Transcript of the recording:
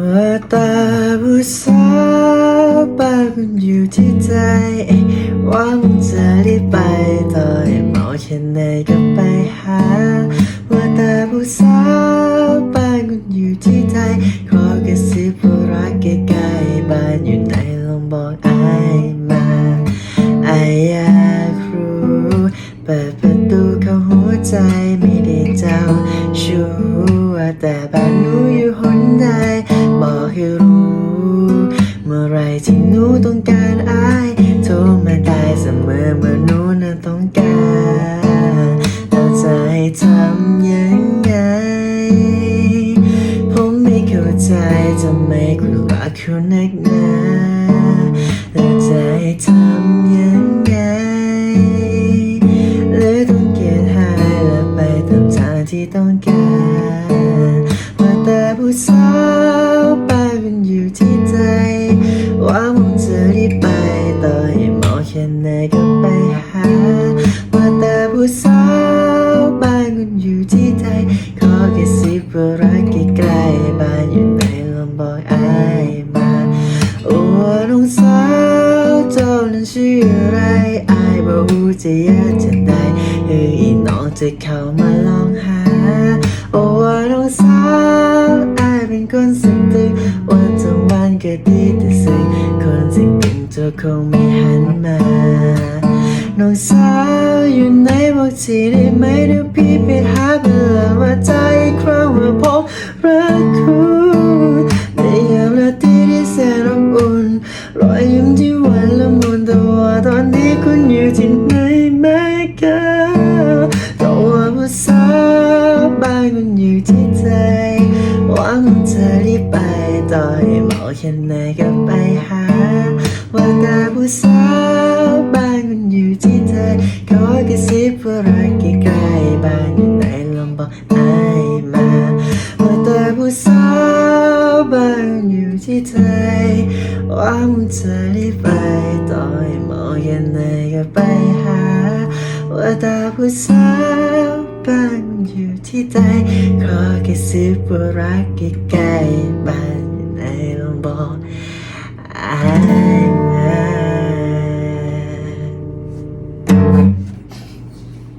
ว่าตาผู้สาวปากมันอยู่ที่ใจหวังจะได้ไปต่อให้เมาแค่ไหนก็ไปหาว่าตาผู้สาวปากมันอยู่ที่ใจขอกระซิบว่ารักใกล้ๆบ้านอยู่ไหนลองบอกไอมาอายอยากรู้เปิดประตูเข้าหัวใจไม่ได้เจ้าชู้ว่าแต่บ้านหนูอยู่ห ใจทำไมคุณรักเขานักหนาเราจะให้ทำยังไงหรือต้องเกลียดหายและไปตามทางที่ต้องการว่าแต่ผู้สาวไปมันอยู่ที่ใจ ว่ามึงจะรีบไปต่อให้เมาแค่ไหนก็ไปหาว่าแต่ผู้สาวบ้านมันอยู่ที่ใจ ชื่ออะไรอายบอกหูจะยากจะได้เฮ้ยน้องจะเข้ามาลองหา โอ้น้องสาวอายเป็นคนสึกตึงวันจังวันก็ดีแต่สึกคนจริงจริงเธอคงไม่หันมา น้องสาวอยู่ไหนบอกทีได้ไหมเดี๋ยวพี่ไปหาเพื่อว่าใจครั้งว่าพบรักคุณ เธอรีบไปต่อให้เมาแค่ไหนก็ไปหา ว่าแต่ผู้สาวบ้านคุณอยู่ที่ใจขอกระซิบว่ารักใกล้ๆบ้านอยู่ไหนลองบอกอายมา ว่าแต่ผู้สาวบ้านอยู่ที่ใจหวังเธอได้ไปต่อให้เมาแค่ไหนก็ไปหา ว่าแต่ผู้สาว บ้านอยู่ที่ใจ ขอกระซิบว่ารักใกล้บ้านอยู่ไหนลองบอกอาย